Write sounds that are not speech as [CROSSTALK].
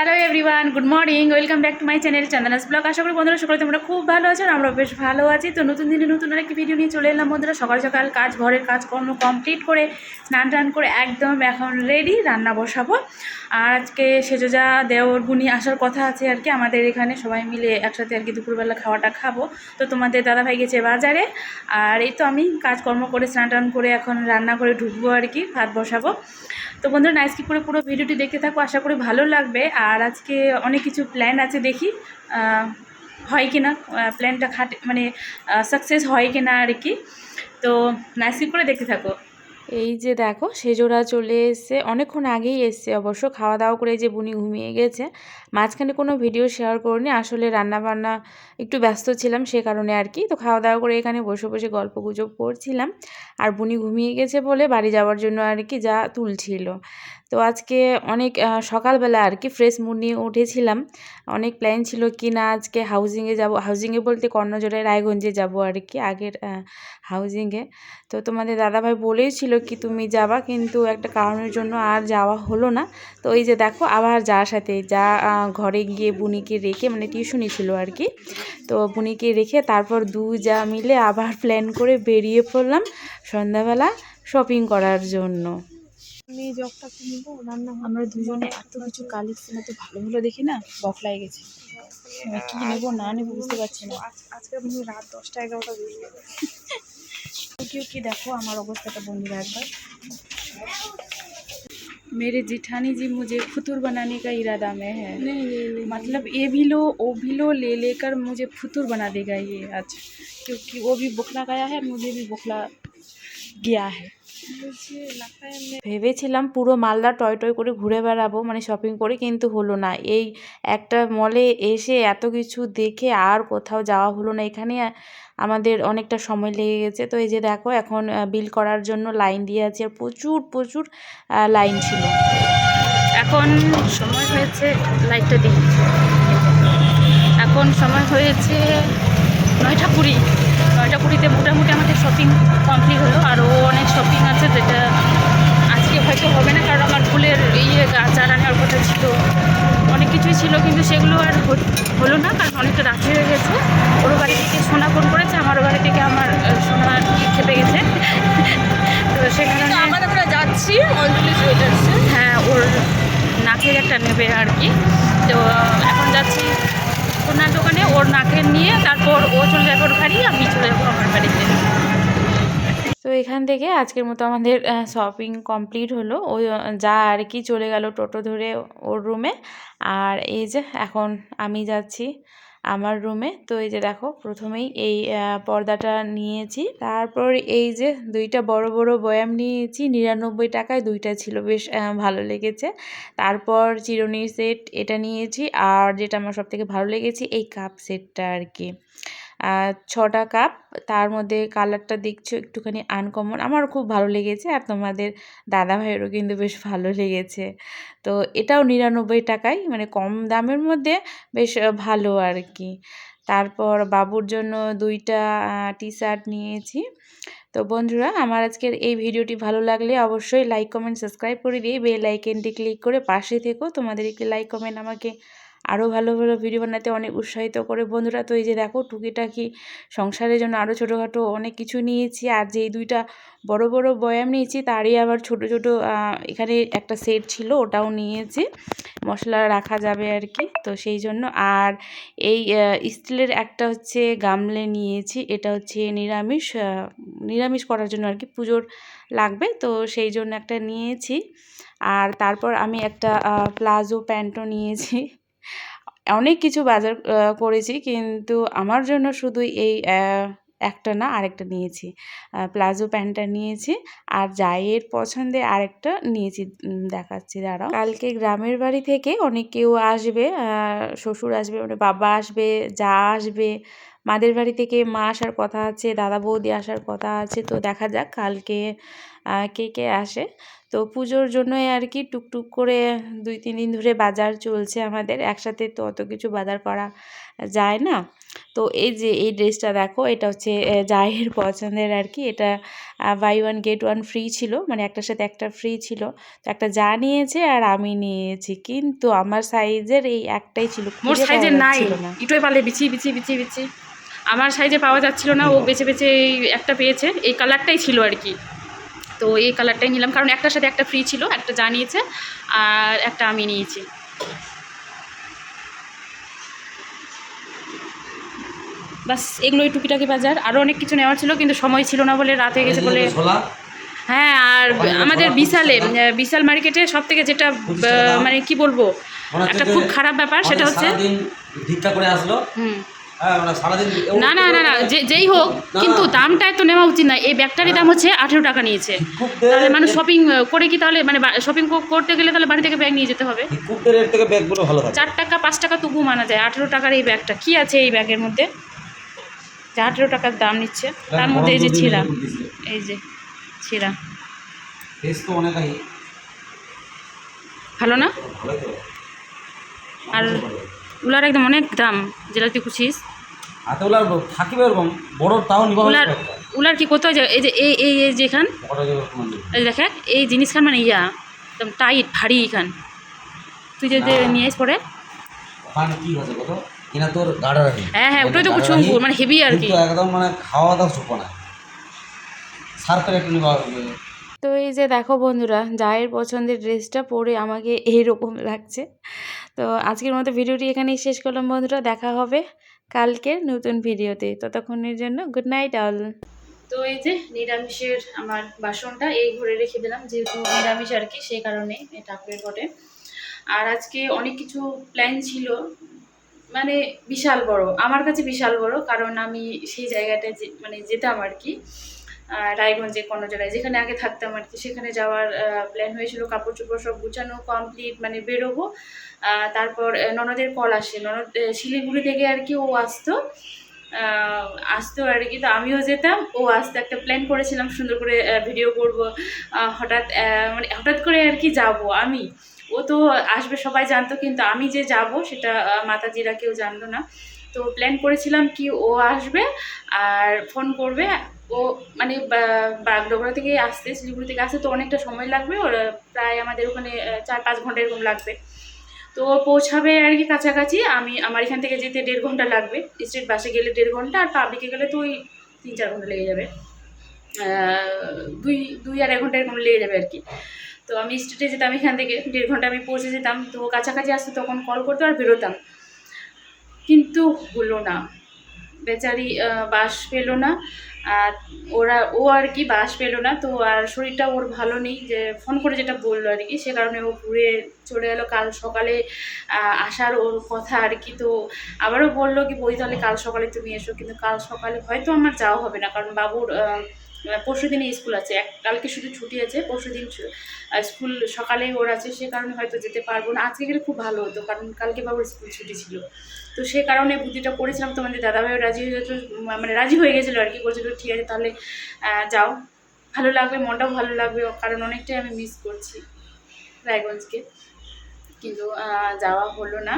Hello everyone good morning welcome back to my channel Chandana's blog আশা করি বন্ধুরা সকলে তোমরা খুব ভালো আছো আমরা বেশ ভালো আছি। তো নতুন দিনে নতুন আরেকটি ভিডিও নিয়ে চলে এলাম বন্ধুরা। সকাল সকাল কাজ, ঘরের কাজকর্ম কমপ্লিট করে স্নান টান করে একদম এখন রেডি রান্না বসাবো। আর আজকে সেজোজা, দেওর, বুনি আসার কথা আছে আর কি। আমাদের এখানে সবাই মিলে একসাথে আর কি দুপুরবেলা খাওয়াটা খাব। তো তোমাদের দাদাভাই গেছে বাজারে। আর এই তো আমি কাজকর্ম করে স্নান টান করে এখন রান্না করে ঢুকবো আর কি, ভাত বসাবো। তো বন্ধুরা নাইস কি করে পুরো ভিডিওটি দেখতে থাকো। আশা করি ভালো লাগবে। আর আজকে অনেক কিছু প্ল্যান আছে দেখি হয় কি না প্ল্যানটা খাটে মানে সাকসেস হয় কি না আর কি। তো নাসিব করে দেখতে থাকো। এই যে দেখো, সেজোড়া চলে এসছে, অনেকক্ষণ আগেই এসছে অবশ্য খাওয়া দাওয়া করে যে বুনি ঘুমিয়ে গেছে। মাঝখানে কোনো ভিডিও শেয়ার করিনি, আসলে রান্না বান্না একটু ব্যস্ত ছিলাম সে কারণে আর কি। তো খাওয়া দাওয়া করে এখানে বসে বসে গল্প গুজব করছিলাম। আর বুনি ঘুমিয়ে গেছে বলে বাড়ি যাওয়ার জন্য আর কি যা তুলছিল। তো আজকে অনেক সকালবেলা আর কি ফ্রেশ মুড নিয়ে উঠেছিলাম। অনেক প্ল্যান ছিল কি না আজকে হাউজিংয়ে যাব। হাউজিংয়ে বলতে কর্ণজোড়ায় রায়গঞ্জে যাব আর কি, আগের হাউজিংয়ে তো তোমাদের দাদাভাই বলেইছিল কি তুমি যাবা, কিন্তু একটা কারণের জন্য আর যাওয়া হলো না। তো এই যে দেখো আবার যার সাথে, যা ঘরে গিয়ে বুনিকে রেখে মানে টিউশনি ছিল আর কি। তো বুনিকে রেখে তারপর দু যা মিলে আবার প্ল্যান করে বেরিয়ে পড়লাম সন্ধ্যাবেলা শপিং করার জন্য। আমি জগটা কিনবো রান্না আমরা দুজনে এত কিছু কালেকশন এত ভালো ভালো দেখি না? বকলাই গেছে। কি নেব না নেব বুঝতে পারছি না। আজকে আপনি রাত দশটা এগারোটা [LAUGHS] কেউ কি দেখো? আমার অবস্থাটা বন্ধুরা একবার। मेरे जिठानी जी मुझे फुतूर बनाने का इरादा में है नहीं नहीं नहीं मतलब ये भी लो वो भी लो ले लेकर मुझे फुतूर बना देगा ये आज क्योंकि वो भी बुखला गया है मुझे भी बुखला गया है मुझे लगता है मैं ভেবেছিলাম পুরো মালদা টয় টয় করে ঘুরে বেড়াবো মানে শপিং করে কিন্তু হলো না এই একটা মলে এসে এত কিছু দেখে আর কোথাও যাওয়া হলো না এখানে আমাদের অনেকটা সময় লেগে গেছে। তো এই যে দেখো, এখন বিল করার জন্য লাইন দিয়ে আছে। আর প্রচুর প্রচুর লাইন ছিল। এখন সময় হয়েছে লাইটটা দিই। এখন সময় হয়েছে নয়টা কুড়ি। নয়টা কুড়িতে মোটামুটি আমাদের শপিং কমপ্লিট হলো। আরও অনেক শপিং আছে যেটা আজকে হয়তো হবে না, কারণ আমার ফুলের ইয়ে চারা নেওয়ার কথা ছিল। অনেক কিছুই ছিল, কিন্তু সেগুলো আর হলো না, কারণ অনেকটা রাত্রি হয়ে গেছে। সোনা ফোন করেছে আমার বাড়ি থেকে আমার সোনা আর কি খেপে গেছে। তো সেখানে আমরা আমরা যাচ্ছি অঞ্জলি জুয়েলার্সে হ্যাঁ ওর নাকের একটা নেবে আর কি। তো এখন যাচ্ছি সোনার দোকানে ওর নাকের নিয়ে তারপর ও চলে যাবে ওর বাড়ি আমি চলে যাব আমার বাড়িতে। তো এখান থেকে আজকের মতো আমাদের শপিং কমপ্লিট হলো। ওই যা আর কি চলে গেল টোটো ধরে ওর রুমে আর এই যে এখন আমি যাচ্ছি। আমার রুমে তো এই যে দেখো, প্রথমেই এই পর্দাটা নিয়েছি। তারপর এই যে দুইটা বড় বড় বয়াম নিয়েছি, নিরানব্বই টাকায় দুইটা ছিল, বেশ ভালো লেগেছে। তারপর চিরুনির সেট এটা নিয়েছি, আর যেটা আমার সব থেকে ভালো লেগেছে, এই কাপ সেটটা আর কি। ছটা কাপ, তার মধ্যে কালারটা দেখছ একটুখানি আনকমন আমার খুব ভালো লেগেছে আর তোমাদের দাদা ভাইয়েরও কিন্তু বেশ ভালো লেগেছে। তো এটাও নিরানব্বই টাকায় মানে কম দামের মধ্যে বেশ ভালো আর কি। তারপর বাবুর জন্য দুইটা টি শার্ট নিয়েছি। তো বন্ধুরা, আমার আজকের এই ভিডিওটি ভালো লাগলে অবশ্যই লাইক কমেন্ট সাবস্ক্রাইব করে দিয়ে বেল আইকনটি ক্লিক করে পাশে থেকো। তোমাদের একটি লাইক কমেন্ট আমাকে আরও ভালো ভালো ভিডিও বানাতে অনেক উৎসাহিত করে। বন্ধুরা, তো এই যে দেখো, টুকিটাকি সংসারের জন্য আরও ছোটোখাটো অনেক কিছু নিয়েছি। আর যেই দুইটা বড় বড় বয়াম নিয়েছি, তারই আবার ছোট ছোট এখানে একটা সেট ছিল, ওটাও নিয়েছি। মশলা রাখা যাবে আর কি, তো সেই জন্য। আর এই স্টিলের একটা হচ্ছে গামলে নিয়েছি, এটা হচ্ছে নিরামিষ নিরামিষ করার জন্য আর কি পুজোর লাগবে, তো সেই জন্য একটা নিয়েছি। আর তারপর আমি একটা প্লাজো প্যান্টও নিয়েছি। অনেক কিছু বাজার করেছি কিন্তু আমার জন্য শুধু এই একটা না আরেকটা নিয়েছি। প্লাজো প্যান্টটা নিয়েছি আর জায়ের পছন্দে আরেকটা নিয়েছি। দেখাচ্ছি, দাঁড়াও। কালকে গ্রামের বাড়ি থেকে অনেক কেউ আসবে শ্বশুর আসবে মানে বাবা আসবে, যা আসবে। মাদের বাড়ি থেকে মা আসার কথা আছে, দাদা বৌদি আসার কথা আছে। তো দেখা যাক কালকে কে কে আসে। তো পুজোর জন্যই আর কি টুকটুক করে দুই তিন দিন ধরে বাজার চলছে আমাদের। একসাথে তো অত কিছু বাজার করা যায় না। তো এই যে এই ড্রেসটা দেখো এটা হচ্ছে জায়ের পছন্দের আর কি। এটা buy one get one free ছিল। মানে একটার সাথে একটা ফ্রি ছিল। তো একটা যা নিয়েছে আর আমি নিয়েছি। কিন্তু আমার সাইজের এই একটাই ছিল। মোর খুঁজে সাইজে নাই। ইটোই পারলে বিছি বিছি বিছি বিছি। আমার সাইজে পাওয়া যাচ্ছিল না। ও বেছে বেছে এই একটা পেয়েছে। এই কালারটাই ছিল আর কি। তো এই কালারটাই নিলাম। কারণ একটার সাথে একটা ফ্রি ছিল একটা যা নিয়েছে আর একটা আমি নিয়েছি। বাস এগুলোই টুকিটাকি বাজার। আরও অনেক কিছু নেওয়ার ছিল কিন্তু সময় ছিল না বলে রাত হয়ে গেছে বলে হ্যাঁ আর আমাদের বিশালে বিশাল মার্কেটে সব থেকে যেটা মানে কি বলব একটা খুব খারাপ ব্যাপার সেটা হচ্ছে ভিক্ষা করে আসলো। হুম। হ্যাঁ না না না না যে যেই হোক কিন্তু দামটা এত নেওয়া উচিত না। এই ব্যাগটারই দাম হচ্ছে আঠেরো টাকা নিয়েছে। তাহলে মানুষ শপিং করে কি তাহলে মানে শপিং করতে গেলে তাহলে বাড়ি থেকে ব্যাগ নিয়ে যেতে হবে। থেকে ব্যাগগুলো ভালো চার টাকা পাঁচ টাকা তবু মানা যায়। আঠেরো টাকার এই ব্যাগটা কি আছে এই ব্যাগের মধ্যে? যে আঠেরো টাকার দাম নিচ্ছে। তার মধ্যে এই যে ছিঁড়া। এই যে তো আই ভালো না? আর উলার একদম অনেক দাম যেটা তুই খুশিস। হাতে ওলা থাকিবে এরকম বড় তাও নিবা উলার উলার কি কোথাও যায়? এই যে এই এই এই যেখান এই দেখে এই জিনিসখান মানে ইয়া একদম টাইট ভারী এখান। তুই যদি না। নিয়ে আস পরে। ওখানে কি হচ্ছে কত কিনা তোর গাড়া রাখি হ্যাঁ হ্যাঁ ওটাই তো কুচুম মানে হেভি আর কি। একদম মানে খাওয়া দাওয়া চুপ না। সার্ফের একটু নিবা তো এই যে দেখো বন্ধুরা জায়ের পছন্দের ড্রেসটা পরে আমাকে এইরকম লাগছে। তো আজকের মতো ভিডিওটি এখানেই শেষ করলাম বন্ধুরা, দেখা হবে কালকের নতুন ভিডিওতে। ততক্ষণের জন্য গুড নাইট অল তো এই যে নিরামিষের আমার বাসনটা এই ঘরে রেখে দিলাম, যেহেতু নিরামিষ আর কি, সেই কারণে ঠাকুরের ঘটে আর আজকে অনেক কিছু প্ল্যান ছিল মানে বিশাল বড়, আমার কাছে বিশাল বড়, কারণ আমি সেই জায়গাটায় যে- মানে যেতাম আর কি। রায়গঞ্জে কোনো জায়গায়, যেখানে আগে থাকতাম আর কি, সেখানে যাওয়ার প্ল্যান হয়েছিল কাপড় চোপড় সব গুছানো কমপ্লিট মানে বেরোবো। তারপর ননদের কল আসে, ননদ শিলিগুড়ি থেকে আর কি ও আসতো। আসতো আর কি, তো আমিও যেতাম, ও আসতো একটা প্ল্যান করেছিলাম, সুন্দর করে ভিডিও করব। হঠাৎ মানে হঠাৎ করে আর কি যাব আমি। ও তো আসবে, সবাই জানতো, কিন্তু আমি যে যাব, সেটা মাতাজিরা কেউ জানতো না। তো প্ল্যান করেছিলাম কি ও আসবে, আর ফোন করবে ও মানে বাগডোগরা থেকে আসতে শিলিগুড়ি থেকে আসতে তো অনেকটা সময় লাগবে, ওর প্রায় আমাদের ওখানে চার পাঁচ ঘণ্টা এরকম লাগবে। তো পৌঁছাবে আর কি কাছাকাছি, আমি, আমার এখান থেকে যেতে দেড় ঘণ্টা লাগবে স্ট্রিট বাসে গেলে দেড় ঘণ্টা, আর পাবলিকে গেলে তো ওই তিন চার ঘণ্টা লেগে যাবে। দুই দুই এক ঘণ্টা এরকম লেগে যাবে আর কি। তো আমি স্ট্রিটে যেতাম এখান থেকে, দেড় ঘণ্টা আমি পৌঁছে যেতাম, তো কাছাকাছি আসতে, তখন কল করতো আর বেরোতাম। কিন্তু হলো না। বেচারি বাস পেল না আর ওরা, ও আর কি বাস পেল না, তো আর শরীরটা ওর ভালো নেই, যে ফোন করে যেটা বলল আর কি, সে কারণে ও ঘুরে চলে গেলো কাল সকালে আসার ওর কথা আর কি, তো আবারও বলল কি বই তাহলে কাল সকালে তুমি এসো। কিন্তু কাল সকালে হয়তো আমার যাওয়া হবে না, কারণ বাবুর পরশু দিনে স্কুল আছে। এক কালকে শুধু ছুটি আছে, পরশু দিন স্কুল সকালে ওর আছে, সে কারণে হয়তো যেতে পারব না। আজকে গেলে খুব ভালো হতো, কারণ কালকে বাবুর স্কুল ছুটি ছিল। তো সে কারণে বুদ্ধিটা করেছিলাম তোমাদের দাদাভাইও রাজি হয়ে যেত মানে রাজি হয়ে গেছিল আর কি, বলছিল ঠিক আছে, তাহলে যাও। ভালো লাগবে, মনটাও ভালো লাগবে, কারণ অনেকটাই আমি মিস করছি রায়গঞ্জকে। কিন্তু যাওয়া হলো না।